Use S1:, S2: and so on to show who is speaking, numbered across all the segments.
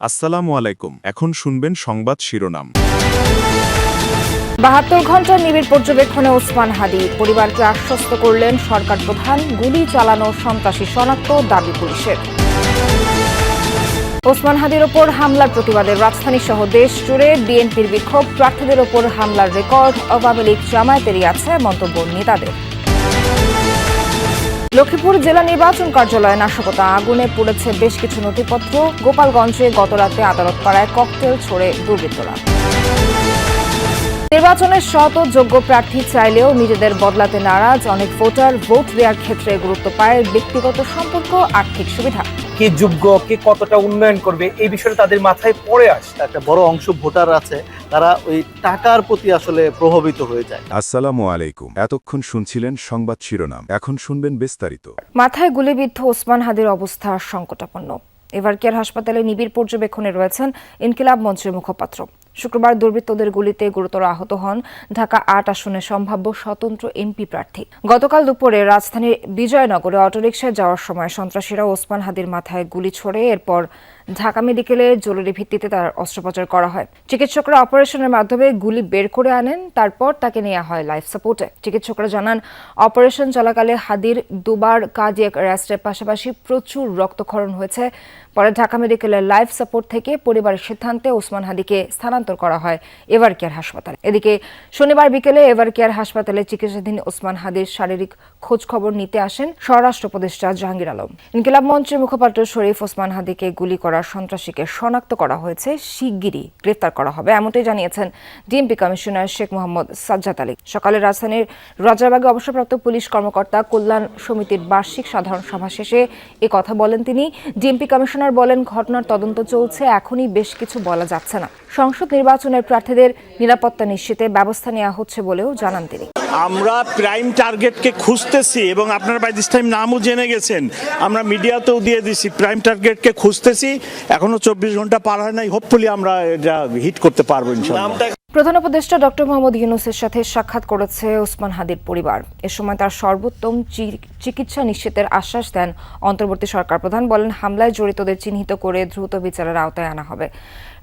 S1: আসসালামু আলাইকুম। এখন শুনবেন সংবাদ শিরোনাম।
S2: বাহাত্তর ঘণ্টা নিবিড় পর্যবেক্ষণে ওসমান হাদি। পরিবারকে আশ্বস্ত করলেন সরকার প্রধান, গুলি চালানো সন্ত্রাসী শনাক্ত দাবি পুলিশের। ওসমান হাদির ওপর হামলার প্রতিবাদে রাজধানী সহ দেশ জুড়ে বিএনপির বিক্ষোভ। প্রার্থীদের ওপর হামলার রেকর্ড। আওয়ামী লীগ জামায়াতেরই আছে মন্তব্য নেতাদের। লক্ষ্মীপুর জেলা নির্বাচন কার্যালয়ে নাশকতা। আগুনে পুড়েছে বেশ কিছু নথিপত্র। গোপালগঞ্জে গতরাতে আদালত পাড়ায় ককটেল ছড়ে দুর্বৃত্তরা। নির্বাচনের শত যোগ্য প্রার্থী চাইলেও নিজেদের বদলাতে নারাজ অনেক ভোটার ভোট দেওয়ার ক্ষেত্রে গুরুত্ব পায় ব্যক্তিগত সম্পর্ক আর্থিক সুবিধা।
S3: কে যোগ্য কে কতটা উন্নয়ন করবে এই বিষয়টা তাদের মাথায় পড়ে আসে
S4: একটা বড় অংশ ভোটার আছে তারা ওই টাকার প্রতি আসলে প্রভাবিত হয়ে যায়।
S1: আসসালামু আলাইকুম। এতক্ষণ শুনছিলেন সংবাদ শিরোনাম। এখন শুনবেন বিস্তারিত।
S2: মাথায় গুলিবিদ্ধ ওসমান হাদির অবস্থা সংকটাপন্ন। এবার কেয়ার হাসপাতালে নিবিড় পর্যবেক্ষণে রয়েছেন ইনকিলাব মঞ্চের মুখপাত্র। শুক্রবার দুর্বৃত্তদের গুলিতে গুরুতর আহত হন ঢাকা আট আসনে সম্ভাব্য স্বতন্ত্র এমপি প্রার্থী। গতকাল দুপুরে রাজধানীর বিজয়নগরে অটোরিকশায় যাওয়ার সময় সন্ত্রাসীরা ওসমান হাদির মাথায় গুলি ছোড়ে, এরপর ঢাকা মেডিকেলে জরুরি ভিত্তিতে তার অস্ত্রোপচার করা হয়। চিকিৎসকরা অপারেশনের মাধ্যমে গুলি বের করে আনেন, তারপর তাকে নেওয়া হয় লাইফ সাপোর্টে। চিকিৎসকরা জানান, অপারেশন চলাকালে হাদির দুবার কার্ডিয়াক অ্যারেস্টের পাশাপাশি প্রচুর রক্তক্ষরণ হয়েছে। পরে ঢাকা মেডিকেলের লাইফ সাপোর্ট থেকে পরিবারের সিদ্ধান্তে ওসমান হাদিকে স্থানান্তর করা হয় এভার কেয়ার হাসপাতালে। এদিকে শনিবার বিকেলে এভার কেয়ার হাসপাতালে চিকিৎসাধীন ওসমান হাদির শারীরিক খোঁজ খবর নিতে আসেন স্বরাষ্ট্র উপদেষ্টা জাহাঙ্গীর আলম। ইনকিলাব মঞ্চের মুখপাত্র শরীফ ওসমান হাদিকে গুলি করা সন্ত্রাসীকে শনাক্ত করা হয়েছে, শিগগিরই গ্রেফতার করা হবে। এমনটাই জানিয়েছেন ডিএমপি কমিশনার শেখ মোহাম্মদ সাজ্জাদ আলী। সকালে রাজধানীর রাজারবাগে অবসরপ্রাপ্ত পুলিশ কর্মকর্তা কল্যাণ সমিতির বার্ষিক সাধারণ সভা শেষে এ কথা বলেন তিনি। ডিএমপি কমিশনার বলেন, ঘটনার তদন্ত চলছে, এখনই বেশ কিছু বলা যাচ্ছে না। সংসদ নির্বাচনের প্রার্থীদের নিরাপত্তা নিশ্চিতে ব্যবস্থা নেওয়া হচ্ছে বলেও জানান তিনি।
S5: আমরা প্রাইম টার্গেটকে খুঁজতেছি এবং আপনারা বাই দিস টাইম নামও জেনে গেছেন। আমরা মিডিয়াতেও দিয়ে দিছি প্রাইম টার্গেটকে খুঁজতেছি। এখনও চব্বিশ ঘণ্টা পার হয় নাই হোপফুলি আমরা এটা হিট করতে পারব ইনশাল্লাহ।
S2: প্রধান উপদেষ্টা ডক্টর মোহাম্মদ ইউনুসের সাথে সাক্ষাৎ করেছে ওসমান হাদির পরিবার। এ সময় তার সর্বোত্তম চি- চিকিৎসা নিশ্চিতের আশ্বাস দেন অন্তর্বর্তী সরকার। প্রধান বলেন হামলায় জড়িতদের চিহ্নিত করে দ্রুত বিচারের আওতায় আনা হবে।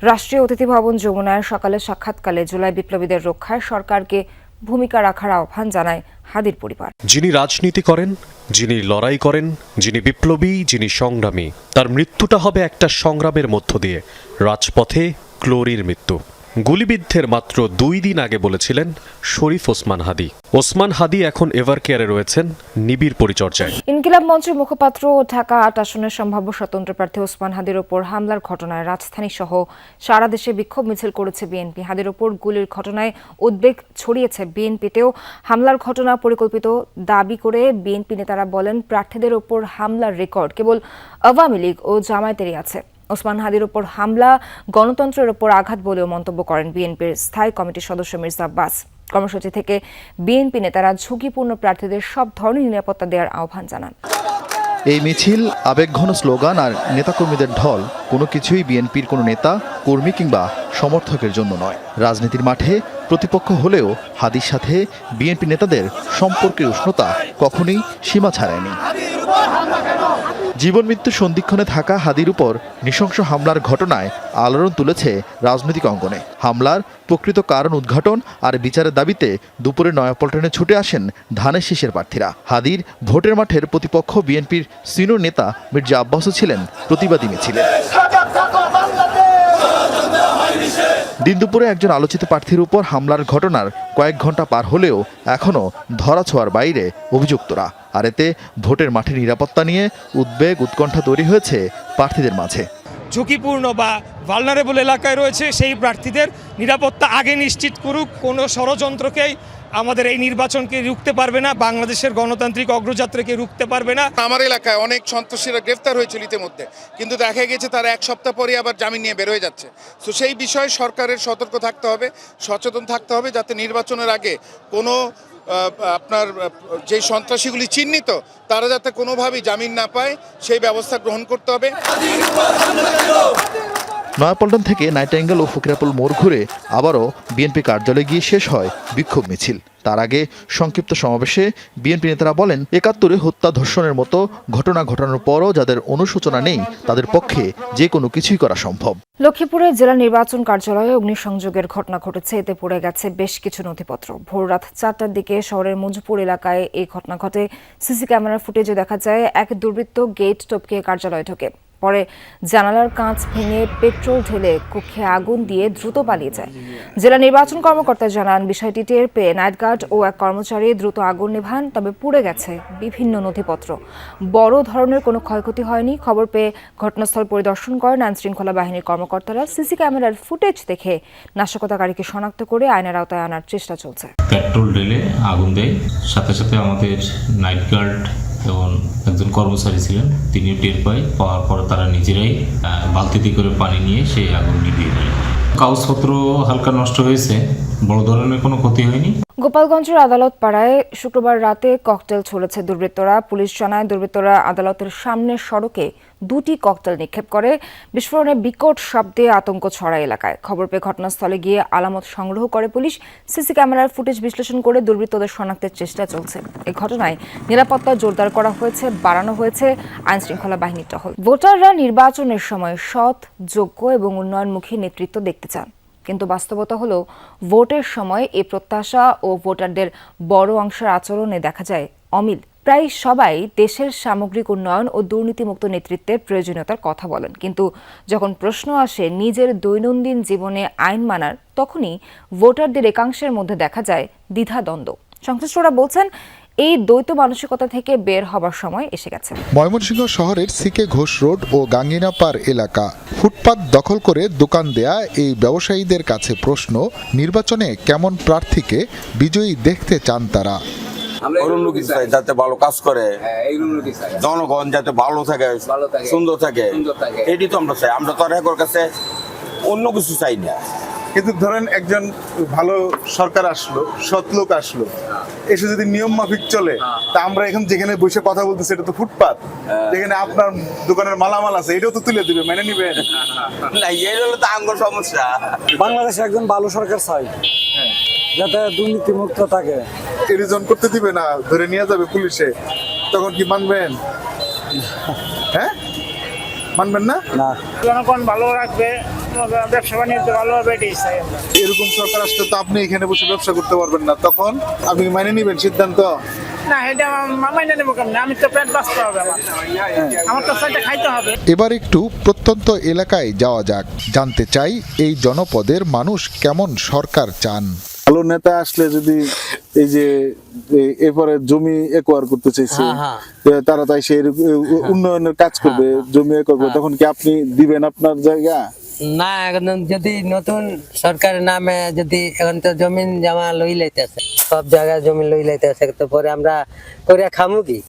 S2: রাষ্ট্রীয় অতিথি ভবন যমুনায় সকালে সাক্ষাৎকালে জুলাই বিপ্লবীদের রক্ষায় সরকারকে ভূমিকা রাখার আহ্বান জানায় হাদির পরিবার।
S6: যিনি রাজনীতি করেন, যিনি লড়াই করেন, যিনি বিপ্লবী, যিনি সংগ্রামী, তার মৃত্যুটা হবে একটা সংগ্রামের মধ্য দিয়ে, রাজপথে ক্লোরির মৃত্যু। গুলিবিদ্ধের মাত্র দুই দিন আগে বলেছিলেন শরীফ ওসমান হাদি। ওসমান হাদি এখন এভার কেয়ারে রয়েছেন নিবিড় পরিচর্যায়।
S2: ইনকিলাব মঞ্চের মুখপাত্র ও ঢাকা আট আসনের সম্ভাব্য স্বতন্ত্র প্রার্থী ওসমান হাদির ওপর হামলার ঘটনায় রাজধানী সহ সারা দেশে বিক্ষোভ মিছিল করেছে বিএনপি। হাদির ওপর গুলির ঘটনায় উদ্বেগ ছড়িয়েছে বিএনপিতেও। হামলার ঘটনা পরিকল্পিত দাবি করে বিএনপি নেতারা বলেন, প্রার্থীদের ওপর হামলার রেকর্ড কেবল আওয়ামী লীগ ও জামায়াতেরই আছে। ওসমান হাদির ওপর হামলা, গণতন্ত্রের ওপর আঘাত বলেও মন্তব্য করেন বিএনপির স্থায়ী কমিটির সদস্য মির্জা আব্বাস। কর্মসূচি থেকে বিএনপি নেতারা ঝুঁকিপূর্ণ প্রার্থীদের সব ধরনের নিরাপত্তা দেওয়ার আহ্বান জানান।
S7: এই মিছিল, আবেগঘন স্লোগান আর নেতাকর্মীদের ঢল কোনো কিছুই বিএনপির কোনো নেতা, কর্মী কিংবা সমর্থকের জন্য নয়। রাজনীতির মাঠে প্রতিপক্ষ হলেও হাদির সাথে বিএনপি নেতাদের সম্পর্কের উষ্ণতা কখনোই সীমা ছাড়ায়নি জীবন মৃত্যু সন্ধিক্ষণে থাকা হাদির উপর নৃশংস হামলার ঘটনায় আলোড়ন তুলেছে রাজনৈতিক অঙ্গনে। হামলার প্রকৃত কারণ উদ্ঘাটন আর বিচারের দাবিতে দুপুরে নয়াপল্টনে ছুটে আসেন ধানের শীষের প্রার্থীরা। হাদির ভোটের মাঠের প্রতিপক্ষ বিএনপির সিনিয়র নেতা মির্জা আব্বাসও ছিলেন প্রতিবাদী মিছিলে। দিন দুপুরে একজন আলোচিত প্রার্থীর উপর হামলার ঘটনার কয়েক ঘণ্টা পার হলেও এখনও ধরাছোঁয়ার বাইরে অভিযুক্তরা। আর এতে ভোটের মাঠে নিরাপত্তা নিয়ে উদ্বেগ, উৎকণ্ঠা তৈরি হয়েছে প্রার্থীদের মাঝে।
S8: ঝুঁকিপূর্ণ বা ভালনারেবল এলাকায় রয়েছে সেই প্রার্থীদের নিরাপত্তা আগে নিশ্চিত করুক, কোনো ষড়যন্ত্রকেই আমাদের এই নির্বাচনকে রুখতে পারবে না, বাংলাদেশের গণতান্ত্রিক অগ্রযাত্রাকে রুখতে পারবে না।
S9: আমার এলাকায় অনেক সন্ত্রাসীরা গ্রেফতার হয়েছিল ইতিমধ্যে, কিন্তু দেখা গেছে তারা এক সপ্তাহ পরে আবার জামিন নিয়ে বের হয়ে যাচ্ছে। তো সেই বিষয়ে সরকারের সতর্ক থাকতে হবে, সচেতন থাকতে হবে, যাতে নির্বাচনের আগে কোনো আপনার যে সন্ত্রাসীগুলি চিহ্নিত, তারা যাতে কোনোভাবেই জামিন না পায়, সেই ব্যবস্থা গ্রহণ করতে হবে।
S7: নয়াপল্টন থেকে নাইটাঙ্গেল ও ফকিরাপুল মোড় ঘুরে আবারও বিএনপি কার্যালয়ে গিয়ে শেষ হয় বিক্ষোভ মিছিল। তার আগে সংক্ষিপ্ত সমাবেশে বিএনপি নেতারা বলেন, একাত্তরে হত্যা ধর্ষণের মতো ঘটনা ঘটানোর পরও যাদের অনুশোচনা নেই, তাদের পক্ষে যে কোনো কিছুই করা সম্ভব।
S2: লক্ষ্মীপুরে জেলা নির্বাচন কার্যালয়ে অগ্নিসংযোগের ঘটনা ঘটেছে। এতে পড়ে গেছে বেশ কিছু নথিপত্র। ভোর রাত চারটার দিকে শহরের মুজপুর এলাকায় এই ঘটনা ঘটে। সিসি ক্যামেরার ফুটেজে দেখা যায়, এক দুর্বৃত্ত গেট টপকে কার্যালয়ে ঢোকে। পরে জানালার কাঁচ ভেঙে পেট্রোল ঢেলে কক্ষে আগুন দিয়ে দ্রুত পালিয়ে যায়। জেলা নির্বাচন কর্মকর্তা জানান, বিষয়টি টের পেয়ে নাইট গার্ড ও এক কর্মচারী দ্রুত আগুন নেভান, তবে পুড়ে গেছে বিভিন্ন নথিপত্র। বড় ধরনের কোনো ক্ষয়ক্ষতি হয়নি। খবর পেয়ে ঘটনাস্থল পরিদর্শন করেন আইন শৃঙ্খলা বাহিনীর কর্মকর্তারা। সিসি ক্যামেরার ফুটেজ দেখে নাশকতাকারীকে শনাক্ত করে আইনের আওতায় আনার চেষ্টা চলছে।
S10: পেট্রোল ঢেলে আগুন দেয়। সাথে সাথে আমাদের নাইট গার্ড এবং একজন কর্মচারী ছিলেন তিনি টের পায়, পাওয়ার পর তারা নিজেরাই বালতিতে করে পানি নিয়ে সেই আগুন নিভিয়ে দেয়। কাগজপত্র হালকা নষ্ট হয়েছে, বড় ধরনের কোনো ক্ষতি হয়নি।
S2: গোপালগঞ্জের আদালত পাড়ায় শুক্রবার রাতে ককটেল ছড়েছে দুর্বৃত্তরা। পুলিশ জানায়, দুর্বৃত্তরা আদালতের সামনের সড়কে দুটি ককটেল নিক্ষেপ করে। বিস্ফোরণে বিকট শব্দে আতঙ্ক ছড়ায় এলাকায়। খবর পেয়ে ঘটনাস্থলে গিয়ে আলামত সংগ্রহ করে পুলিশ। সিসি ক্যামেরার ফুটেজ বিশ্লেষণ করে দুর্বৃত্তদের শনাক্তের চেষ্টা চলছে। এই ঘটনায় নিরাপত্তা জোরদার করা হয়েছে, বাড়ানো হয়েছে। আইন শৃঙ্খলা বাহিনীর টহল। ভোটাররা নির্বাচনের সময় সৎ, যোগ্য এবং উন্নয়নমুখী নেতৃত্ব দেখতে চান। কিন্তু বাস্তবতা হলো, ভোটের সময় এই প্রত্যাশা ও ভোটারদের বড় অংশের আচরণে দেখা যায় অমিল। প্রায় সবাই দেশের সামগ্রিক উন্নয়ন ও দুর্নীতিমুক্ত নেতৃত্বের প্রয়োজনীয়তার কথা বলেন। কিন্তু যখন প্রশ্ন আসে নিজের দৈনন্দিন জীবনে আইন মানার, তখনই ভোটারদের একাংশের মধ্যে দেখা যায় দ্বিধাদ্বন্দ্ব। সংশ্লিষ্টরা বলছেন এই দ্বৈত মানসিকতা থেকে বের হবার সময় এসে গেছে।
S11: ময়মনসিংহ শহরের সিকে ঘোষ রোড ও গাঙ্গিনাপার এলাকা। ফুটপাত দখল করে দোকান দেয়া এই ব্যবসায়ীদের কাছে প্রশ্ন নির্বাচনে কেমন প্রার্থীকে বিজয়ী দেখতে চান তারা?
S12: চাই যাতে ভালো কাজ করে। জনগণ যাতে ভালো থাকে সুন্দর থাকে। এটি তো আমরা চাই। আমরা তো আর কাছে অন্য কিছু চাই না।
S13: কিন্তু ধরেন একজন ভালো সরকার আসলো সৎ লোক আসলো এসে যদি নিয়ম মাফিক চলে তা আমরা এখন যেখানে বসে কথা বলতেছি এটা তো ফুটপাত। যেখানে আপনার দোকানের মালামাল আছে এটাও তো তুলে দিবে মেনে নিবেন।
S12: না এই হলো তো আঙ্গুর সমস্যা।
S3: বাংলাদেশে একজন ভালো সরকার চাই যাতে দুর্নীতি মুক্ত থাকে।
S13: এরিজন করতে দিবে না ধরে নিয়ে যাবে পুলিশে তখন কি মানবেন? হ্যাঁ? মানবেন না?
S3: না।
S8: জনগণ ভালো রাখবে ব্যবসা বাণিজ্য ভালো এটাই চাই আমরা।
S13: এরকম সরকার আসলে তো আপনি এখানে বসে ব্যবসা করতে পারবেন না তখন আপনি মেনে নিবেন সিদ্ধান্ত?
S8: না এটা মাইনে নেব কেমন? আমি তো পেট বাঁচতে হবে আমার। আমার তো সেটা খাইতে হবে।
S11: এবার একটু প্রত্যন্ত এলাকায় যাওয়া যাক। জানতে চাই এই জনপদের মানুষ কেমন সরকার চান?
S13: ভালো নেতা আসলে যদি এই যে এরপরে জমি একোয়ার করতে চাইছে তারা তাই সেই উন্নয়নের কাজ করবে জমি একোয়ার করবে তখন কি আপনি দিবেন আপনার জায়গা?
S14: না এখন যদি নতুন সরকার নামে যদি এখন তো জমিন জমা লই লাইতেছে, সব জায়গায় জমি লই লাইতেছে, তো পরে আমরা করিয়া খামু কি?